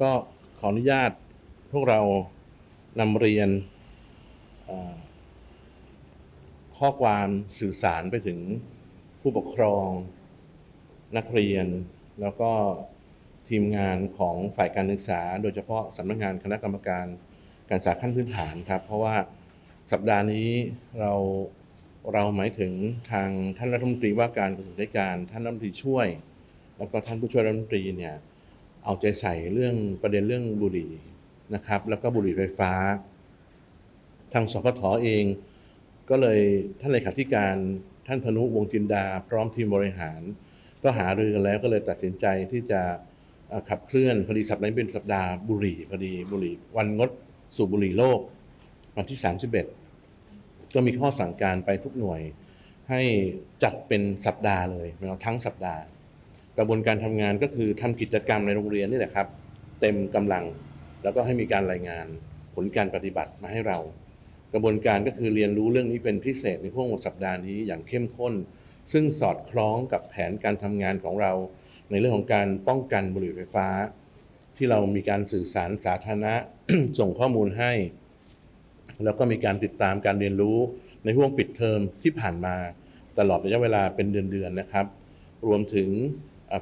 ก็ขออนุญาตพวกเรานำเรียนข้อความสื่อสารไปถึงผู้ปกครอง นักเรียน แล้วก็ทีมงานของฝ่ายการศึกษา โดยเฉพาะสำนักงานคณะกรรมการการศึกษาขั้นพื้นฐานครับ เพราะว่าสัปดาห์นี้เราเราหมายถึงทางท่านรัฐมนตรีว่าการกระทรวงศึกษาธิการท่านรัฐมนตรีช่วย แล้วก็ท่านผู้ช่วยรัฐมนตรีเนี่ย เอาใจใส่เรื่องประเด็นเรื่องบุหรี่นะครับ แล้วก็บุหรี่ไฟฟ้า ทางสพทเอง ก็เลยท่านเลขาธิการท่านพนุวงจินดา พร้อมทีมบริหาร ก็หารือกันแล้วก็เลยตัดสินใจที่จะขับเคลื่อนพอดีสัปดาห์นี้เป็นสัปดาห์บุหรี่พอดีบุหรี่ วันงดสูบบุหรี่โลก วันที่ 31 ก็มีข้อสั่งการไปทุกหน่วยให้จัดเป็นสัปดาห์เลยทั้งสัปดาห์ กระบวนการทำงานก็คือทำกิจกรรมในโรงเรียนนี่แหละครับ เต็มกำลังแล้วก็ให้มีการรายงานผลการปฏิบัติมาให้เรา กระบวนการก็คือเรียนรู้เรื่องนี้เป็นพิเศษในช่วงสัปดาห์นี้อย่างเข้มข้น ซึ่งสอดคล้องกับแผนการทำงานของเรา ในเรื่องของการป้องกันบุหรี่ไฟฟ้า ที่เรามีการสื่อสารสาธารณะส่งข้อมูลให้ แล้วก็มีการติดตามการเรียนรู้ในช่วงปิดเทอมที่ผ่านมา ตลอดระยะเวลาเป็นเดือนๆนะครับ รวมถึง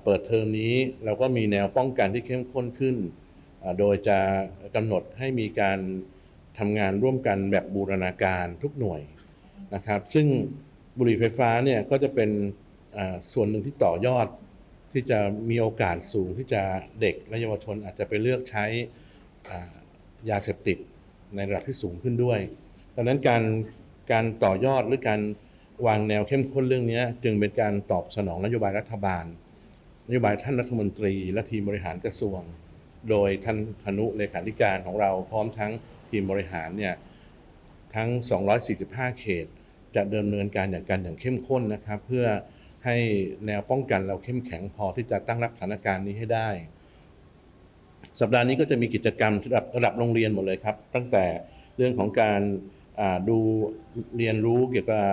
เปิดเทอมนี้เราก็มีแนวป้องกันที่เข้มข้นขึ้น โดยจะกำหนดให้มีการทำงานร่วมกันแบบบูรณาการทุกหน่วยนะครับ ซึ่งบุหรี่ไฟฟ้าเนี่ยก็จะเป็นส่วนหนึ่งที่ต่อยอดที่จะมีโอกาสสูงที่จะเด็กและเยาวชนอาจจะไปเลือกใช้ยาเสพติดในระดับที่สูงขึ้นด้วย ดังนั้นการการต่อยอดหรือการวางแนวเข้มข้นเรื่องนี้จึงเป็นการตอบสนองนโยบายรัฐบาล นโยบายท่านรัฐมนตรี และทีมบริหารกระทรวง โดยท่านพนุเลขาธิการของเราพร้อมทั้งทีมบริหารเนี่ยทั้ง 245 เขต จะดำเนินการอย่างกันอย่างเข้มข้นนะครับ เพื่อให้แนวป้องกันเราเข้มแข็งพอที่จะตั้งรับสถานการณ์นี้ให้ได้ สัปดาห์นี้ก็จะมีกิจกรรมระดับระดับโรงเรียนหมดเลยครับ ตั้งแต่เรื่องของการดูเรียนรู้เกี่ยวกับ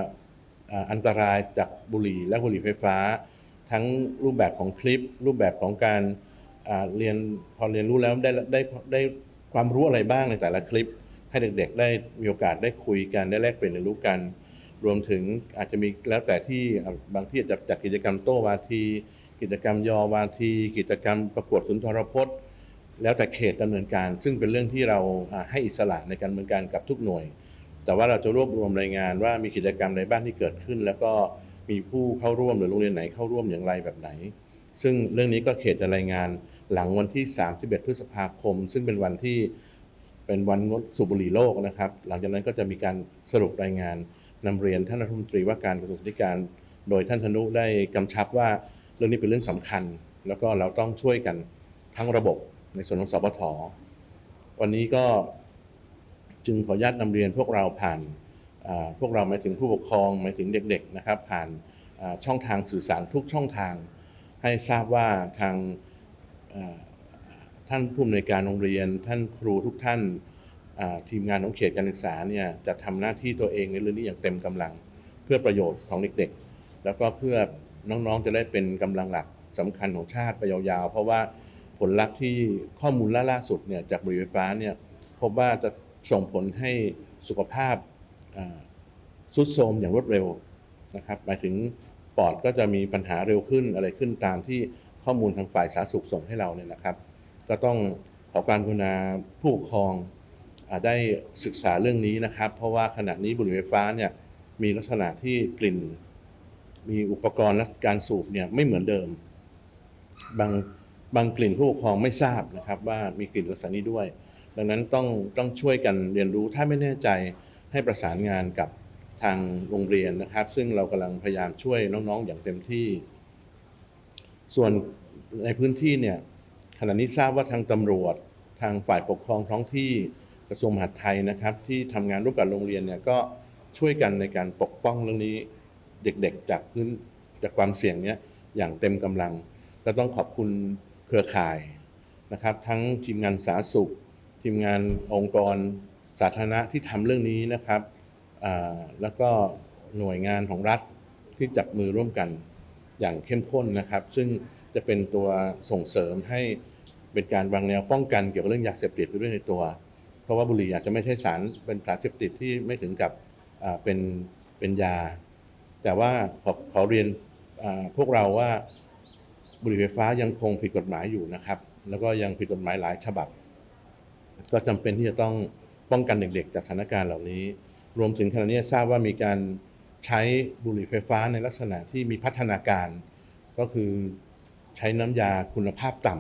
อันตรายจากบุหรี่และบุหรี่ไฟฟ้า ทั้งรูปแบบของคลิป รูปแบบของการเรียนพอเรียนรู้แล้วได้ได้ได้ความรู้อะไรบ้างในแต่ละคลิป ให้เด็กๆ ได้มีโอกาสได้คุยกันได้แลกเปลี่ยนเรียนรู้กัน รวมถึงอาจจะมีแล้วแต่ที่บางที่จะจัดกิจกรรมโต้วาที กิจกรรมยอวาที กิจกรรมประกวดสุนทรพจน์ แล้วแต่เขตดำเนินการ ซึ่งเป็นเรื่องที่เราให้อิสระในการดำเนินการกับทุกหน่วย แต่ว่าเราจะรวบรวมรายงานว่ามีกิจกรรมอะไรบ้างที่เกิดขึ้น แล้วก็ มีผู้เข้าร่วมหรือโรงเรียนไหนเข้าร่วมอย่างไรแบบไหน ซึ่งเรื่องนี้ก็เขตจะรายงานหลังวันที่ 31 พฤษภาคม ซึ่งเป็นวันที่เป็นวันงดสูบบุหรี่โลกนะครับ หลังจากนั้นก็จะมีการสรุปรายงานนำเรียนท่านรัฐมนตรีว่าการกระทรวงศึกษาธิการโดยท่านธนุได้กำชับว่าเรื่องนี้เป็นเรื่องสำคัญ แล้วก็เราต้องช่วยกันทั้งระบบในส่วนของสปทวันนี้ก็จึงขออนุญาตนำเรียนพวกเราผ่าน พวกเราหมายถึงผู้ปกครองหมายถึงเด็กๆนะครับ ผ่านช่องทางสื่อสารทุกช่องทาง ให้ทราบว่าทางท่านผู้อำนวยการโรงเรียน ท่านครูทุกท่านทีมงานของเขตการศึกษาเนี่ยจะทำหน้าที่ตัวเองในเรื่องนี้อย่างเต็มกำลัง เพื่อประโยชน์ของเด็กๆ แล้วก็เพื่อน้องๆจะได้เป็นกำลังหลักสำคัญของชาติไปยาวๆ เพราะว่าผลลัพธ์ที่ข้อมูลล่าสุดเนี่ยจากบรี่ไฟฟ้าเนี่ยพบว่าจะส่งผลให้สุขภาพ อ่าทรุดโทรมอย่างรวดเร็วนะครับหมายถึงปอดก็จะมีปัญหาเร็วขึ้นอะไรขึ้นตามที่ข้อมูลทางฝ่ายสาธารณสุขส่งให้เราเนี่ยนะครับ ก็ต้องขอการกรุณาผู้ปกครองอได้ศึกษาเรื่องนี้นะครับ เพราะว่าขณะนี้บุหรี่ไฟฟ้าเนี่ยมีลักษณะที่กลิ่น มีอุปกรณ์และการสูบเนี่ยไม่เหมือนเดิม บางบางกลิ่นผู้ปกครองไม่ทราบนะครับ ว่ามีกลิ่นลักษณะนี้ด้วย ดังนั้นต้องต้องช่วยกันเรียนรู้ถ้าไม่แน่ใจ ให้ประสานงานกับทางโรงเรียนนะครับ ซึ่งเรากำลังพยายามช่วยน้องๆ อย่างเต็มที่ ส่วนในพื้นที่เนี่ยขณะนี้ทราบว่าทางตำรวจ ทางฝ่ายปกครองท้องที่กระทรวงมหาดไทยนะครับ ที่ทำงานร่วมกับโรงเรียนเนี่ยก็ช่วยกันในการปกป้องเรื่องนี้เด็กๆ จากพื้นจากความเสี่ยงเนี้ยอย่างเต็มกำลัง ก็ต้องขอบคุณเครือข่ายนะครับ ทั้งทีมงานสาธารณสุข ทีมงานองค์กร สาธารณะที่ทำเรื่องนี้นะครับแล้วก็หน่วยงานของรัฐที่จับมือร่วมกันอย่างเข้มข้นนะครับ ซึ่งจะเป็นตัวส่งเสริมให้เป็นการวางแนวป้องกันเกี่ยวกับเรื่องยาเสพติดไปด้วยในตัว เพราะว่าบุหรี่อาจจะไม่ใช่สารเป็นสารเสพติดที่ไม่ถึงกับเป็นเป็นยา แต่ว่าขอขอเรียนพวกเราว่าบุหรี่ไฟฟ้ายังคงผิดกฎหมายอยู่นะครับ แล้วก็ยังผิดกฎหมายหลายฉบับ ก็จำเป็นที่จะต้อง ป้องกันเด็กๆ จากสถานการณ์เหล่านี้ รวมถึงขณะนี้ทราบว่ามีการใช้บุหรี่ไฟฟ้าในลักษณะที่มีพัฒนาการ ก็คือใช้น้ำยาคุณภาพต่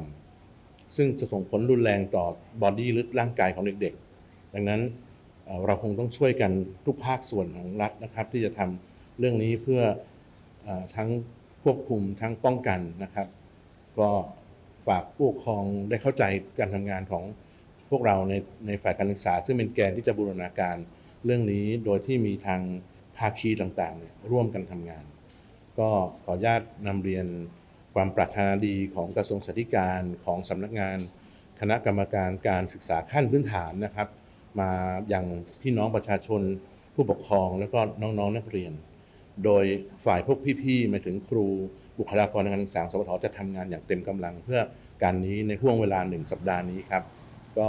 ำซึ่งจะส่งผลรุนแรงต่อบอดี้หรือร่างกายของเด็กๆ ดังนั้นเราคงต้องช่วยกันทุกภาคส่วนของรัฐนะครับ ที่จะทำเรื่องนี้เพื่อออทั้งควบคุมทั้งป้องกันนะครับ ก็ฝากผู้ปกครองได้เข้าใจการทำงานของ พวกเราในในฝ่ายการศึกษา ซึ่งเป็นแกนที่จะบูรณาการเรื่องนี้โดยที่มีทางภาคีต่างๆเนี่ยร่วมกันทำงาน ก็ขออนุญาตนำเรียนความปรารถนาดีของกระทรวงสาธารณการของสำนักงาน คณะกรรมการการศึกษาขั้นพื้นฐานนะครับ มาอย่างพี่น้องประชาชน ผู้ปกครองแล้วก็น้องๆนักเรียน โดยฝ่ายพวกพี่ๆมาถึงครูบุคลากรทางการศึกษาสปทจะทำงานอย่างเต็มกำลังเพื่อการนี้ในห่วงเวลาหนึ่งสัปดาห์นี้ครับ ก็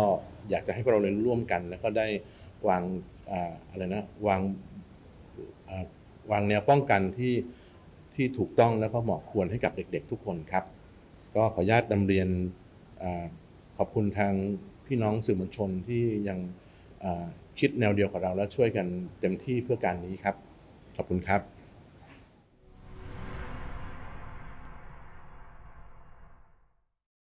อยากจะให้พวกเราเรียนร่วมกัน แล้วก็ได้วางอะไรนะวางวางแนวป้องกันที่ที่ถูกต้องแล้วก็เหมาะควรให้กับเด็กๆ ทุกคนครับ ก็ขออนุญาตนำเรียนอขอบคุณทางพี่น้องสื่อมวลชนที่ยังคิดแนวเดียวกับเราและช่วยกันเต็มที่เพื่อการนี้ครับ ขอบคุณครับ